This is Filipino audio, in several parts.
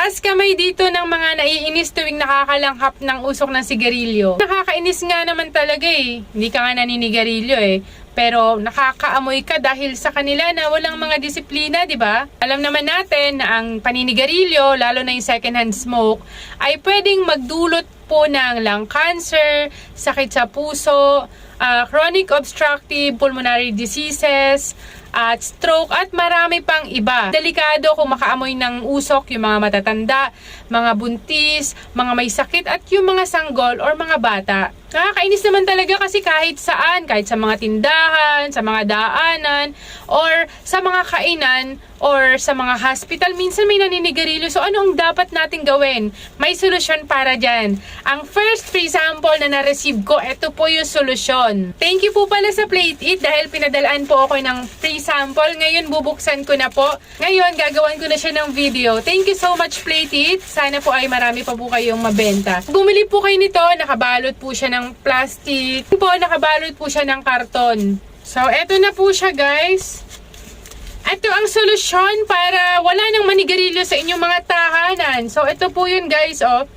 Taas kamay dito ng mga naiinis tuwing nakakalanghap ng usok ng sigarilyo. Nakakainis nga naman talaga eh. Hindi ka nga naninigarilyo eh. Pero nakakaamoy ka dahil sa kanila na walang mga disiplina, di ba? Alam naman natin na ang paninigarilyo, lalo na yung secondhand smoke, ay pwedeng magdulot po ng lung cancer, sakit sa puso, ah, chronic obstructive pulmonary diseases, at stroke at marami pang iba. Delikado kung makaamoy ng usok yung mga matatanda, mga buntis, mga may sakit at yung mga sanggol or mga bata. Nakakainis naman talaga kasi kahit saan, kahit sa mga tindahan, sa mga daanan, or sa mga kainan, or sa mga hospital, minsan may naninigarilyo. So ano ang dapat natin gawin? May solusyon para dyan. Ang first free sample na na-receive ko, ito po yung solusyon. Thank you po pala sa Plate It dahil pinadalaan po ako ng free sample. Ngayon bubuksan ko na po. Ngayon gagawan ko na siya ng video. Thank you so much Plate It. Sana po ay marami pa po kayong mabenta. Bumili po kayo nito, nakabalot po siya ng plastic. Po, nakabalot po siya ng karton. So, eto na po siya guys. Ito ang solusyon para wala nang manigarilyo sa inyong mga tahanan. So, ito po yun guys, oh.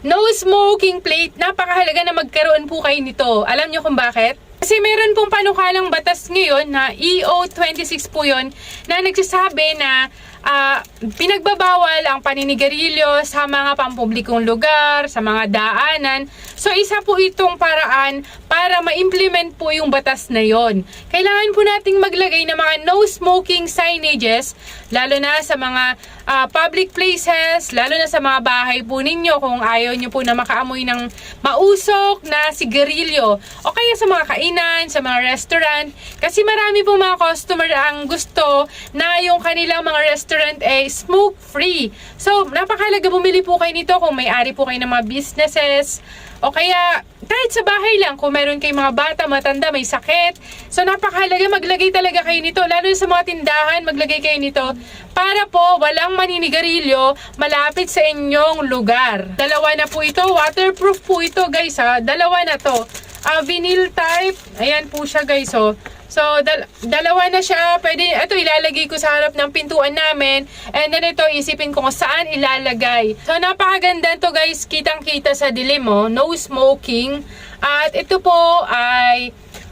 No smoking plate. Napakahalaga na magkaroon po kayo nito. Alam nyo kung bakit? Kasi meron pong panukalang batas ngayon na EO26 po yun na nagsasabi na ah, pinagbabawal ang paninigarilyo sa mga pampublikong lugar, sa mga daanan. So isa po itong paraan para ma-implement po yung batas na yon. Kailangan po nating maglagay ng mga no smoking signages lalo na sa mga ah, public places, lalo na sa mga bahay po ninyo kung ayaw nyo po na makaamoy ng mausok na sigarilyo o kaya sa mga kainan, sa mga restaurant kasi marami po mga customer ang gusto na yung kanilang mga restaurant ay smoke free. So napakahalaga bumili po kayo nito kung may-ari po kayo ng mga businesses o kaya kahit sa bahay lang, kung meron kayong mga bata, matanda, may sakit. So, napakahalaga maglagay talaga kayo nito. Lalo sa mga tindahan, maglagay kayo nito. Para po, walang maninigarilyo malapit sa inyong lugar. Dalawa na po ito. Waterproof po ito, guys, ha. Dalawa na to. Ah, vinyl type. Ayan po siya, guys, oh. So, dal- dalawa na siya. Pwede, ito ilalagay ko sa harap ng pintuan namin. And then ito, isipin ko kung saan ilalagay. So, napakaganda to guys. Kitang-kita sa dilim, oh. No smoking. At ito po ay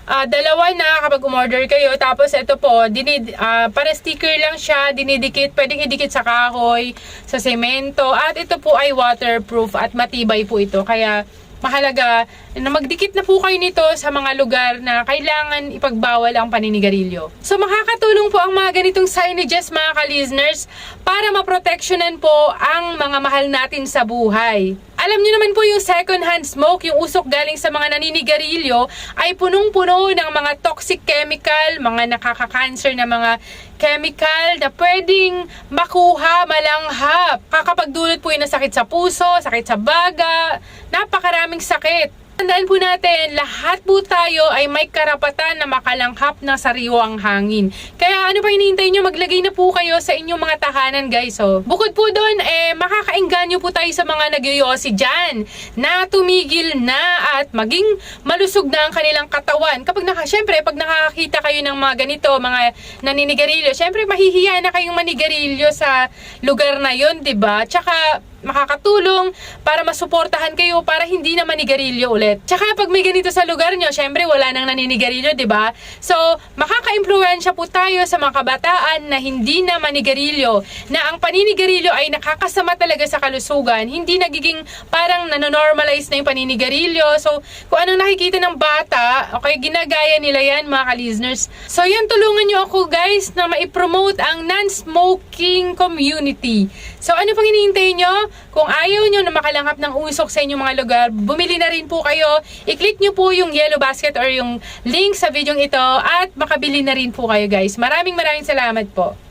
ah, dalawa na kapag umorder kayo. Tapos ito po, dinid, ah, para sticker lang siya, dinidikit. Pwedeng idikit sa kahoy, sa semento. At ito po ay waterproof at matibay po ito. Kaya, mahalaga na magdikit na po kayo nito sa mga lugar na kailangan ipagbawal ang paninigarilyo. So makakatulong po ang mga ganitong signages mga ka-listeners para maproteksyonan po ang mga mahal natin sa buhay. Alam niyo naman po yung second hand smoke, yung usok galing sa mga naninigarilyo ay punong-puno ng mga toxic chemical, mga nakaka-cancer na mga chemical na pwedeng makuha malanghap. Kakapagdulot po yun ng sakit sa puso, sakit sa baga, napakaraming sakit. Tandaan po natin, lahat po tayo ay may karapatan na makalanghap ng sariwang hangin. Kaya ano pa hinihintay nyo, maglagay na po kayo sa inyong mga tahanan guys. Oh. Bukod po doon, eh, makakainganyo po tayo sa mga nagyoyosi dyan na tumigil na at maging malusog na ang kanilang katawan. Kapag naka, syempre, pag nakakita kayo ng mga ganito, mga naninigarilyo, syempre mahihiya na kayong manigarilyo sa lugar na yon, 'di ba? Tsaka makakatulong para masuportahan kayo para hindi na manigarilyo ulit. Tsaka pag may ganito sa lugar nyo, syempre wala nang naninigarilyo, di ba? So, makaka-impluensya po tayo sa mga kabataan na hindi na manigarilyo, na ang paninigarilyo ay nakakasama talaga sa kalusugan, hindi nagiging parang nanonormalize na yung paninigarilyo. So, kung anong nakikita ng bata, okay, ginagaya nila yan mga ka-listeners. So, yan, tulungan nyo ako guys na maipromote ang non-smoking community. So, ano pang hinihintay nyo? Kung ayaw nyo na makalanghap ng usok sa inyong mga lugar, bumili na rin po kayo. I-click nyo po yung yellow basket or yung link sa video ito at makabili na rin po kayo guys. Maraming maraming salamat po.